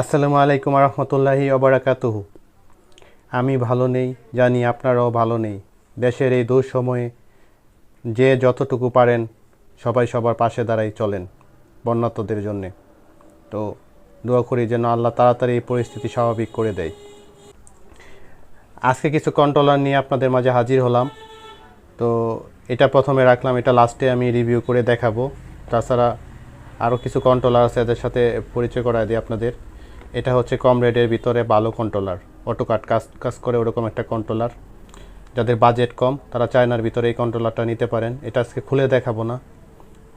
আসসালামু আলাইকুম রহমতুল্লাহি অবরাকাতুহু আমি ভালো নেই, জানি আপনারাও ভালো নেই। দেশের এই দুঃসময়ে যে যতটুকু পারেন সবাই সবার পাশে দাঁড়াই চলেন বন্যাত্মদের জন্যে। তো দোয়া করি যেন আল্লাহ তাড়াতাড়ি এই পরিস্থিতি স্বাভাবিক করে দেয়। আজকে কিছু কন্ট্রোলার নিয়ে আপনাদের মাঝে হাজির হলাম। তো এটা প্রথমে রাখলাম, এটা লাস্টে আমি রিভিউ করে দেখাবো। তাছাড়া আরও কিছু কন্ট্রোলার আছে, এদের সাথে পরিচয় করায় দিই আপনাদের। এটা হচ্ছে কম রেটের ভিতরে ভালো কন্ট্রোলার অটোকাট কাজ কাজ করে ওরকম একটা কন্ট্রোলার যাদের বাজেট কম, তারা চায়নার ভিতরে এই কন্ট্রোলারটা নিতে পারেন। এটা আজকে খুলে দেখাবো না,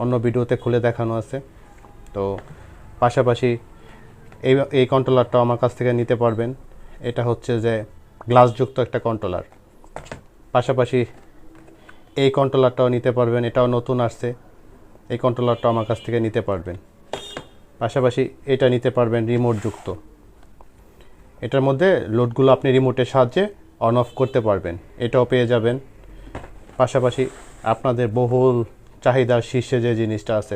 অন্য ভিডিওতে খুলে দেখানো আছে। তো পাশাপাশি এই এই কন্ট্রোলারটাও আমার কাছ থেকে নিতে পারবেন। এটা হচ্ছে যে গ্লাসযুক্ত একটা কন্ট্রোলার পাশাপাশি এই কন্ট্রোলারটাও নিতে পারবেন, এটাও নতুন আসছে। এই কন্ট্রোলারটাও আমার কাছ থেকে নিতে পারবেন। পাশাপাশি এটা নিতে পারবেন রিমোট যুক্ত। এটার মধ্যে লোডগুলো আপনি রিমোটের সাহায্যে অন অফ করতে পারবেন। এটাও পেয়ে যাবেন। পাশাপাশি আপনাদের বহুল চাহিদার শীর্ষে যে জিনিসটা আছে,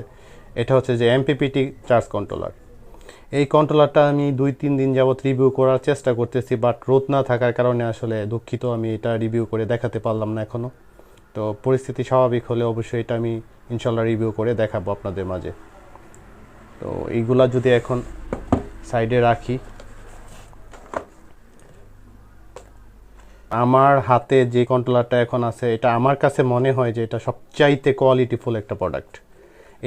এটা হচ্ছে যে এমপিপিটি চার্জ কন্ট্রোলার এই কন্ট্রোলারটা আমি দুই, তিন দিন যাবৎ রিভিউ করার চেষ্টা করতেছি বাট রোদ না থাকার কারণে আসলে দুঃখিত, আমি এটা রিভিউ করে দেখাতে পারলাম না এখনও তো পরিস্থিতি স্বাভাবিক হলে অবশ্যই এটা আমি ইনশাল্লাহ রিভিউ করে দেখাবো আপনাদের মাঝে। তো এইগুলা যদি এখন সাইডে রাখি, আমার হাতে যে কন্ট্রোলারটা এখন আছে, এটা আমার কাছে মনে হয় যে এটা সবচাইতে কোয়ালিটিফুল একটা প্রোডাক্ট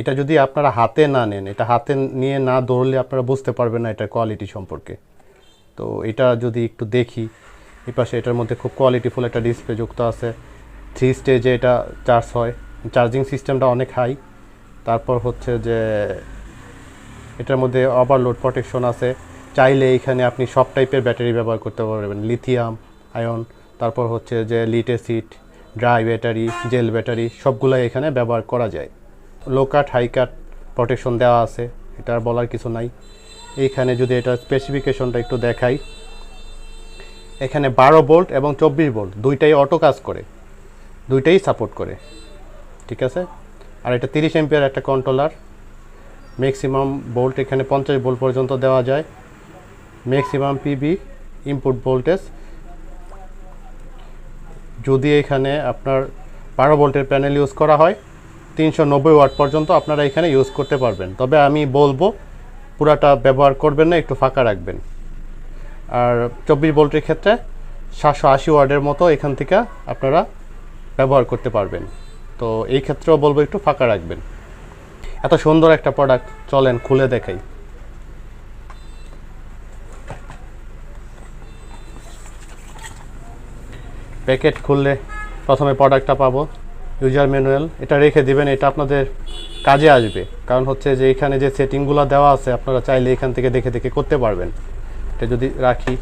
এটা যদি আপনারা হাতে না নেন, এটা হাতে নিয়ে না দৌড়লে আপনারা বুঝতে পারবেন না এটার কোয়ালিটি সম্পর্কে। তো এটা যদি একটু দেখি, এই পাশে এটার মধ্যে খুব কোয়ালিটিফুল একটা ডিসপ্লে যুক্ত আছে। থ্রি স্টেজে এটা চার্জ হয়। চার্জিং সিস্টেমটা অনেক হাই তারপর হচ্ছে যে এটার মধ্যে ওভারলোড প্রোটেকশন আছে। চাইলে এখানে আপনি সব টাইপের ব্যাটারি ব্যবহার করতে পারবেন। লিথিয়াম আয়ন তারপর হচ্ছে যে lead acid dry battery gel battery সবগুলাই এখানে ব্যবহার করা যায়। লো কাট হাই কাট প্রোটেকশন দেওয়া আছে, এটা বলার কিছু নাই। এইখানে যদি এটা স্পেসিফিকেশনটা একটু দেখাই। এখানে বারো ভোল্ট এবং চব্বিশ ভোল্ট দুইটাই অটো কাজ করে, দুইটাই সাপোর্ট করে। ঠিক আছে? আর এটা তিরিশ এমপিয়ার একটা কন্ট্রোলার ম্যাক্সিমাম ভোল্ট এখানে পঞ্চাশ ভোল্ট পর্যন্ত দেওয়া যায়। ম্যাক্সিমাম পিবি ইনপুট ভোল্টেজ যদি এখানে আপনার বারো ভোল্টের প্যানেল ইউজ করা হয়, তিনশো নব্বই ওয়াট পর্যন্ত আপনারা এখানে ইউজ করতে পারবেন। তবে আমি বলব, পুরাটা ব্যবহার করবেন না, একটু ফাঁকা রাখবেন। আর চব্বিশ ভোল্টের ক্ষেত্রে সাতশো আশি ওয়ার্ডের মতো এখান থেকে আপনারা ব্যবহার করতে পারবেন। তো এই ক্ষেত্রেও বলব, একটু ফাঁকা রাখবেন। এত সুন্দর একটা প্রোডাক্ট চলেন খুলে দেখাই। প্যাকেট খুললে প্রথমে প্রোডাক্টটা পাবো ইউজার ম্যানুয়াল এটা রেখে দিবেন, এটা আপনাদের কাজে আসবে। কারণ হচ্ছে যে এখানে যে সেটিংগুলো দেওয়া আছে, আপনারা চাইলে এখান থেকে দেখে দেখে করতে পারবেন। এটা যদি রাখি।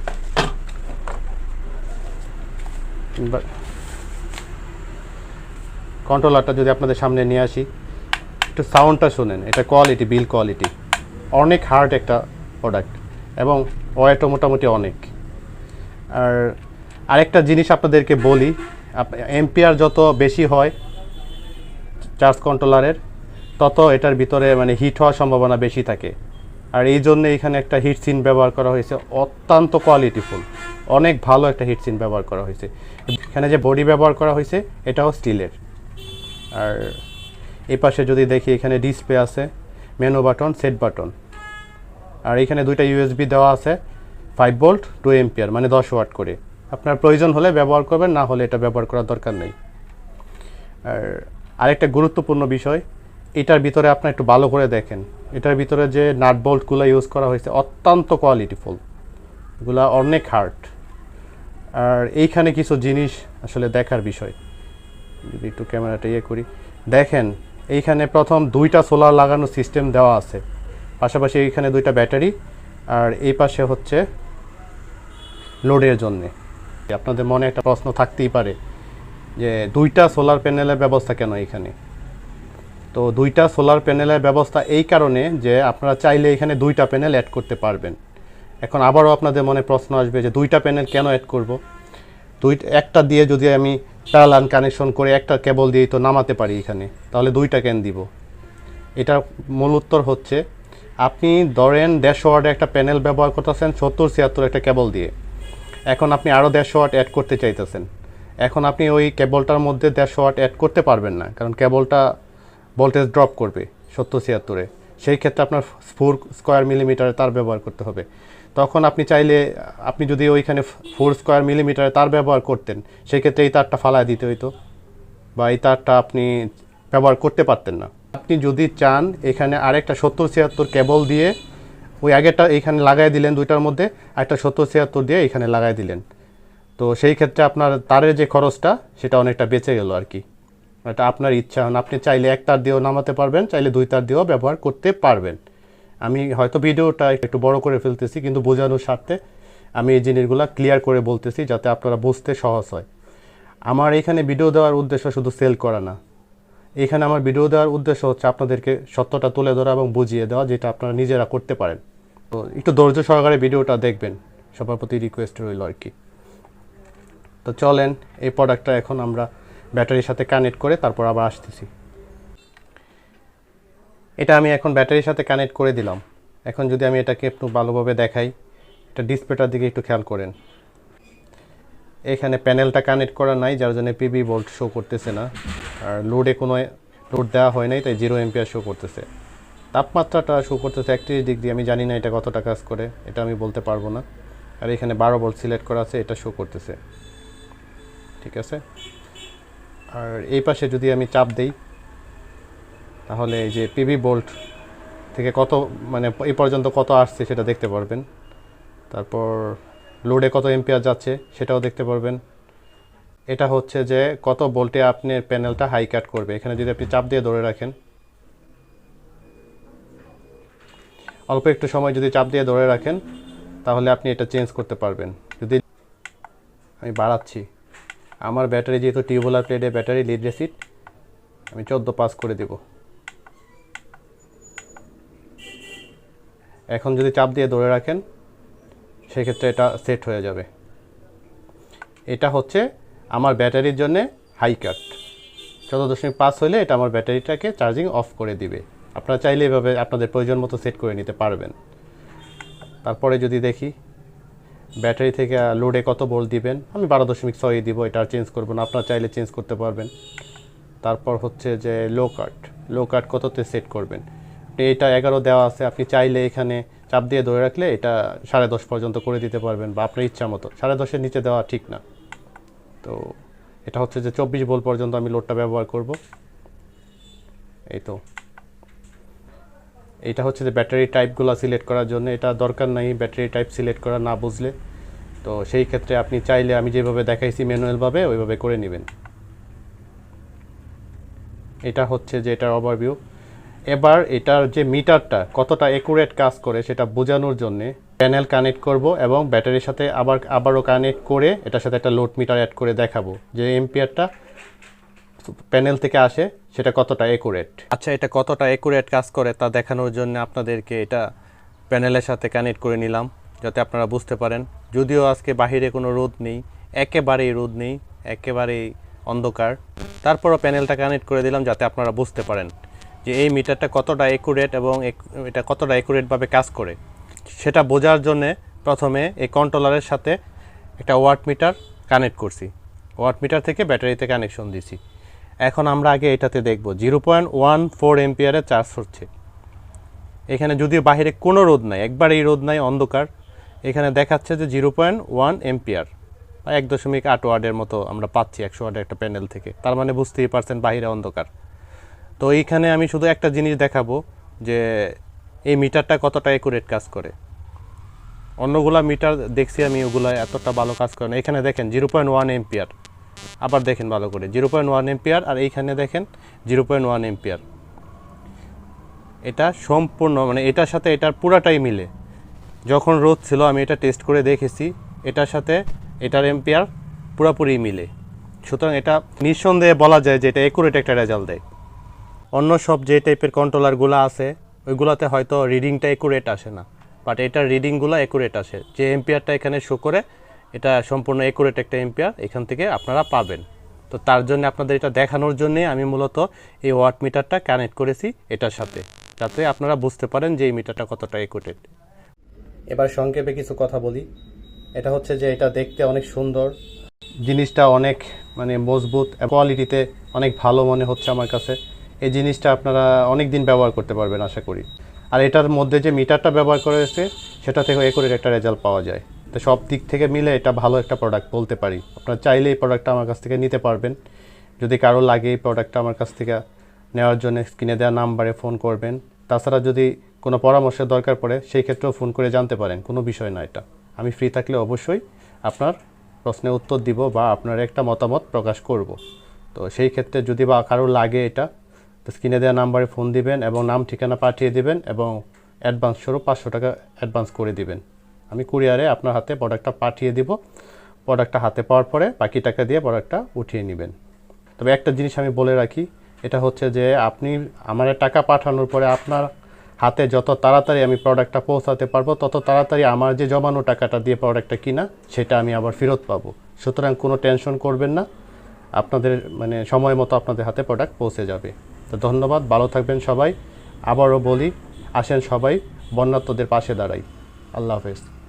কন্ট্রোলারটা যদি আপনাদের সামনে নিয়ে আসি। একটু সাউন্ডটা শোনেন, এটা কোয়ালিটি বিল কোয়ালিটি অনেক হার্ড একটা প্রোডাক্ট এবং ওয়েটও মোটামুটি অনেক। আর আরেকটা জিনিস আপনাদেরকে বলি এমপিআর যত বেশি হয় চার্জ কন্ট্রোলারের তত এটার ভিতরে মানে হিট হওয়ার সম্ভাবনা বেশি থাকে। আর এই জন্য এখানে একটা হিট সিন ব্যবহার করা হয়েছে, অত্যন্ত কোয়ালিটিফুল অনেক ভালো একটা হিট সিন ব্যবহার করা হয়েছে। এখানে যে বডি ব্যবহার করা হয়েছে, এটাও স্টিলের আর এই পাশে যদি দেখি এখানে ডিসপ্লে আছে মেনু বাটন সেট বাটন আর এখানে দুইটা ইউএসবি দেওয়া আছে ফাইভ ভোল্ট টু এম্পিয়ার মানে দশ ওয়াট করে। আপনার প্রয়োজন হলে ব্যবহার করবেন, না হলে এটা ব্যবহার করার দরকার নেই। আর আরেকটা গুরুত্বপূর্ণ বিষয়, এটার ভিতরে আপনার একটু ভালো করে দেখেন। এটার ভিতরে যে নাট বোল্টগুলো ইউজ করা হয়েছে, অত্যন্ত কোয়ালিটিফুল এগুলা অনেক হার্ড আর এইখানে কিছু জিনিস আসলে দেখার বিষয়। যদি একটু ক্যামেরাটা ইয়ে করি। দেখেন এইখানে প্রথম দুইটা সোলার লাগানো সিস্টেম দেওয়া আছে। পাশাপাশি এইখানে দুইটা ব্যাটারি, আর এই পাশে হচ্ছে লোডের জন্যে। আপনাদের মনে একটা প্রশ্ন থাকতেই পারে যে দুইটা সোলার প্যানেলের ব্যবস্থা কেন এখানে তো দুইটা সোলার প্যানেলের ব্যবস্থা এই কারণে যে আপনারা চাইলে এখানে দুইটা প্যানেল অ্যাড করতে পারবেন। এখন আবারও আপনাদের মনে প্রশ্ন আসবে যে দুইটা প্যানেল কেন অ্যাড করব? দুই একটা দিয়ে যদি আমি প্যারালান কানেকশন করে একটা কেবল দিয়েই তো নামাতে পারি এখানে, তাহলে দুইটা কেন দিব? এটার মূল উত্তর হচ্ছে, আপনি ধরেন দেড়শো ওয়াটের একটা প্যানেল ব্যবহার করতেছেন, সত্তর ছিয়াত্তর একটা কেবল দিয়ে। এখন আপনি আরও দেড়শো ওয়াট অ্যাড করতে চাইতেছেন। এখন আপনি ওই কেবলটার মধ্যে দেড়শো ওয়াট অ্যাড করতে পারবেন না, কারণ কেবলটা ভোল্টেজ ড্রপ করবে সত্তর ছিয়াত্তরে। সেই ক্ষেত্রে আপনার ফোর স্কোয়ার মিলিমিটারে তার ব্যবহার করতে হবে। তখন আপনি চাইলে, আপনি যদি ওইখানে ফোর স্কোয়ার মিলিমিটারে তার ব্যবহার করতেন সেই ক্ষেত্রে এই তারটা ফালায় দিতে হইতো বা এই তারটা আপনি ব্যবহার করতে পারতেন না। আপনি যদি চান এখানে আরেকটা সত্তর ছিয়াত্তর কেবল দিয়ে ওই আগেরটা এখানে লাগাই দিলেন দুইটার মধ্যে একটা সত্তর ছিয়াত্তর দিয়ে এখানে লাগাই দিলেন। তো সেই ক্ষেত্রে আপনার তারের যে খরচটা, সেটা অনেকটা বেঁচে গেল আর কি। এটা আপনার ইচ্ছা। হন আপনি চাইলে এক তার দিয়েও নামাতে পারবেন, চাইলে দুই তার দিয়েও ব্যবহার করতে পারবেন। আমি হয়তো ভিডিওটা একটু বড় করে ফেলতেছি, কিন্তু বোঝানোর স্বার্থে আমি এই জিনিসগুলো ক্লিয়ার করে বলতেছি যাতে আপনারা বুঝতে সহজ হয়। আমার এখানে ভিডিও দেওয়ার উদ্দেশ্য শুধু সেল করা না। এখানে আমার ভিডিও দেওয়ার উদ্দেশ্য হচ্ছে আপনাদেরকে সত্যটা তুলে ধরা এবং বুঝিয়ে দেওয়া, যেটা আপনারা নিজেরা করতে পারেন। তো একটু ধৈর্য সহকারে ভিডিওটা দেখবেন। সবার প্রতি রিকোয়েস্ট রইল আর কি। তো চলেন, এই প্রোডাক্টটা এখন আমরা ব্যাটারির সাথে কানেক্ট করে তারপর আবার আসতেছি। এটা আমি এখন ব্যাটারির সাথে কানেক্ট করে দিলাম। এখন যদি আমি এটাকে একটু ভালোভাবে দেখাই, এটা ডিসপ্লেটার দিকে একটু খেয়াল করেন। এখানে প্যানেলটা কানেক্ট করা নাই, যার জন্য পিবি ভোল্ট শো করতেছে না। আর লোডে কোনো লোড দেওয়া হয় নাই, তাই জিরো এম্পিয়ার শো করতেছে। তাপমাত্রাটা শো করতেছে একত্রিশ ডিগ্রি আমি জানি না এটা কতটা কাজ করে, এটা আমি বলতে পারব না। আর এখানে বারো ভোল্ট সিলেক্ট করা আছে, এটা শো করতেছে। ঠিক আছে? আর এই পাশে যদি আমি চাপ দেই তাহলে এই যে পিবি বোল্ট থেকে কত মানে এই পর্যন্ত কত আসছে সেটা দেখতে পারবেন। তারপর লোডে কত এম্পিয়ার যাচ্ছে সেটাও দেখতে পারবেন। এটা হচ্ছে যে কত বোল্টে আপনি প্যানেলটা হাই কাট করবে। এখানে যদি আপনি চাপ দিয়ে ধরে রাখেন। অল্প একটু সময় যদি চাপ দিয়ে ধরে রাখেন, তাহলে আপনি এটা চেঞ্জ করতে পারবেন। যদি আমি বাড়াচ্ছি, আমার ব্যাটারি যেহেতু টিউবুলার প্লেটে ব্যাটারি লিড রেসিট আমি চোদ্দ পাস করে দেব। এখন যদি চাপ দিয়ে ধরে রাখেন, সেক্ষেত্রে এটা সেট হয়ে যাবে। এটা হচ্ছে আমার ব্যাটারির জন্য হাই কাট চোদ্দ দশমিক পাঁচ হলে এটা আমার ব্যাটারিটাকে চার্জিং অফ করে দিবে। আপনারা চাইলে এভাবে আপনাদের প্রয়োজন মতো সেট করে নিতে পারবেন। তারপরে যদি দেখি, ব্যাটারি থেকে লোডে কত ভোল্ট দিবেন? আমি বারো দশমিক ছয় দিব, এটা চেঞ্জ করব না। আপনারা চাইলে চেঞ্জ করতে পারবেন। তারপর হচ্ছে যে লো কাট লো কাট কততে সেট করবেন? এটা এগারো দেওয়া আছে, আপনি চাইলে এখানে চাপ দিয়ে ধরে রাখলে এটা সাড়ে দশ পর্যন্ত করে দিতে পারবেন বা আপনার ইচ্ছা মতো। সাড়ে দশের নিচে দেওয়া ঠিক না। তো এটা হচ্ছে যে চব্বিশ ভোল্ট পর্যন্ত আমি লোডটা ব্যবহার করব। এই তো। এটা হচ্ছে যে ব্যাটারি টাইপগুলো সিলেক্ট করার জন্য। এটা দরকার নাই ব্যাটারি টাইপ সিলেক্ট করা না বুঝলে। তো সেই ক্ষেত্রে আপনি চাইলে আমি যেভাবে দেখাইছি ম্যানুয়ালভাবে ওইভাবে করে নেবেন। এটা হচ্ছে যে এটার ওভারভিউ এবার এটার যে মিটারটা কতটা একুরেট কাজ করে সেটা বোঝানোর জন্যে প্যানেল কানেক্ট করব এবং ব্যাটারির সাথে আবার, আবারও কানেক্ট করে এটার সাথে একটা লোড মিটার অ্যাড করে দেখাবো যে এম্পিয়ারটা প্যানেল থেকে আসে, সেটা কতটা একুরেট আচ্ছা এটা কতটা একুরেট কাজ করে তা দেখানোর জন্য আপনাদেরকে এটা প্যানেলের সাথে কানেক্ট করে নিলাম, যাতে আপনারা বুঝতে পারেন। যদিও আজকে বাহিরে কোনো রোদ নেই, একেবারেই রোদ নেই, একেবারেই অন্ধকার। তারপরও প্যানেলটা কানেক্ট করে দিলাম, যাতে আপনারা বুঝতে পারেন। যে এই মিটারটা কতটা একুরেট এবং এটা কতটা একুরেটভাবে কাজ করে। সেটা বোঝার জন্যে প্রথমে এই কন্ট্রোলারের সাথে একটা ওয়াট মিটার কানেক্ট করছি। ওয়াট মিটার থেকে ব্যাটারিতে কানেকশন দিছি। এখন আমরা আগে এটাতে দেখব। জিরো পয়েন্ট ওয়ান ফোর এম্পিয়ারে চার্জ হচ্ছে। এখানে যদিও বাইরে কোনো রোদ নাই একবার এই রোদ নাই, অন্ধকার। এখানে দেখাচ্ছে যে জিরো পয়েন্ট ওয়ান এম্পিয়ার বা এক দশমিক আট ওয়ার্ডের মতো আমরা পাচ্ছি, একশো ওয়ার্ডের একটা প্যানেল থেকে। তার মানে বুঝতেই পারছেন বাইরে অন্ধকার। তো এইখানে আমি শুধু একটা জিনিস দেখাবো যে এই মিটারটা কতটা একুরেট কাজ করে। অন্যগুলা মিটার দেখছি আমি, ওগুলা এতটা ভালো কাজ করে না। এখানে দেখেন জিরো পয়েন্ট ওয়ান এম্পিয়ার আবার দেখেন ভালো করে জিরো পয়েন্ট ওয়ান এম্পিয়ার আর এইখানে দেখেন জিরো পয়েন্ট ওয়ান এম্পিয়ার এটা সম্পূর্ণ মানে এটার সাথে এটার পুরাটাই মিলে। যখন রোদ ছিল, আমি এটা টেস্ট করে দেখেছি, এটার সাথে এটার এম্পিয়ার পুরোপুরি মিলে। সুতরাং এটা নিঃসন্দেহে বলা যায় যে এটা একুরেট একটা রেজাল্ট দেয়। অন্য সব যে টাইপের কন্ট্রোলারগুলো আছে, ওইগুলোতে হয়তো রিডিংটা একুরেট আসে না। বাট এটার রিডিংগুলো একুরেট আসে। যে এম্পিয়ারটা এখানে শো করে, এটা সম্পূর্ণ একুরেট একটা এম্পিয়ার এখান থেকে আপনারা পাবেন। তো তার জন্য আপনাদের এটা দেখানোর জন্যে আমি মূলত এই ওয়াট মিটারটা কানেক্ট করেছি এটার সাথে। যাতে আপনারা বুঝতে পারেন যে এই মিটারটা কতটা একুটেড এবার সংক্ষেপে কিছু কথা বলি। এটা হচ্ছে যে এটা দেখতে অনেক সুন্দর। জিনিসটা অনেক মানে মজবুত কোয়ালিটিতে অনেক ভালো মনে হচ্ছে আমার কাছে। এই জিনিসটা আপনারা অনেক দিন ব্যবহার করতে পারবেন, আশা করি। আর এটার মধ্যে যে মিটারটা ব্যবহার করেছে সেটা থেকে একুরেট একটা রেজাল্ট পাওয়া যায়। তো সব দিক থেকে মিলে এটা ভালো একটা প্রোডাক্ট বলতে পারি। আপনারা চাইলে এই প্রোডাক্টটা আমার কাছ থেকে নিতে পারবেন। যদি কারও লাগে এই প্রোডাক্টটা আমার কাছ থেকে নেওয়ার জন্য, স্ক্রিনে দেওয়া নাম্বারে ফোন করবেন। তাছাড়া যদি কোনো পরামর্শের দরকার পড়ে, সেই ক্ষেত্রেও ফোন করে জানতে পারেন। কোনো বিষয় না এটা। আমি ফ্রি থাকলে অবশ্যই আপনার প্রশ্নের উত্তর দিব বা আপনার একটা মতামত প্রকাশ করব। তো সেই ক্ষেত্রে যদি বা কারও লাগে এটা তো স্ক্রিনে দেওয়া নাম্বারে ফোন দিবেন এবং নাম, ঠিকানা পাঠিয়ে দিবেন এবং অ্যাডভান্স স্বরূপ পাঁচশো টাকা অ্যাডভান্স করে দিবেন। আমি কুরিয়ারে আপনার হাতে প্রোডাক্টটা পাঠিয়ে দিব। প্রোডাক্টটা হাতে পাওয়ার পরে বাকি টাকা দিয়ে প্রোডাক্টটা উঠিয়ে নেবেন। তবে একটা জিনিস আমি বলে রাখি, এটা হচ্ছে যে আপনি আমার টাকা পাঠানোর পরে আপনার হাতে যত তাড়াতাড়ি আমি প্রোডাক্টটা পৌঁছাতে পারব, তত তাড়াতাড়ি আমার যে জমানো টাকাটা দিয়ে প্রোডাক্টটা কিনা, সেটা আমি আবার ফেরত পাবো। সুতরাং কোনো টেনশন করবেন না। আপনাদের মানে সময় মতো আপনাদের হাতে প্রোডাক্ট পৌঁছে যাবে। তো ধন্যবাদ ভালো থাকবেন সবাই। আবারও বলি আসেন সবাই বন্যাত্মদের পাশে দাঁড়াই। আল্লাহ হাফেজ।